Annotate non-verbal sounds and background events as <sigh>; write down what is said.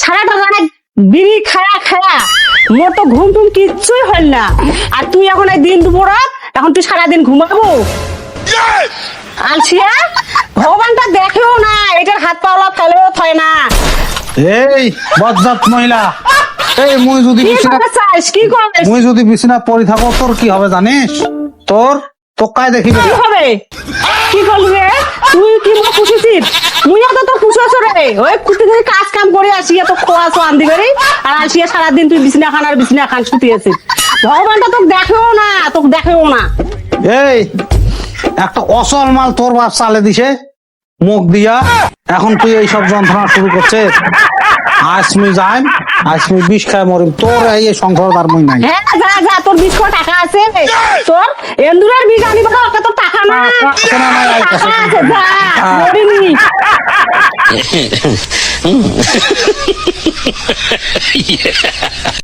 সারাটা ঘুম টুম কিচ্ছুই হল না। আর তুই এখন এই দিন দুপুর এখন তুই সারাদিন ঘুমাবো? আলছিয়া ভগবানটা দেখেও না, এটার হাত পাওলা ফেলেও থয় না। এই, বজ্জাত মহিলা। এই মুই যদি কি করবে মুই যদি বিছানা পড়ি থাকো তোর কি হবে জানিস? তোর তোকায় দেখিবে কি হবে? কি রে? তুই কি মো পুষেছিস মুইও তো পুষেছ রে। ওই কুটি থেকে কাজ কাম করে আসিয়া তো খোয়া তো আন্দি করি। আর আসিয়া সারাদিন তুই বিছনা খান আর বিছনা খান শুতিয়েছিস ভগবানটা তোকে দেখেও না তোকে দেখেও না। এই একটা অসল মাল তোর বাপ চালে দিছে মুখ দিয়া। এখন তুই এইসব যন্ত্রণা শুরু করছে আজ মুই যাই আজ মুই বিষ খায় মরিম তোর এই সংসার তার মই নাই। হ্যাঁ যা যা তোর বিশ কোটি টাকা আছে। তোর এন্দুরের বিষ আনি না ওকে তোর টাকা না টাকা না, না, টাকা টাকা আছে যা মরিনি <laughs>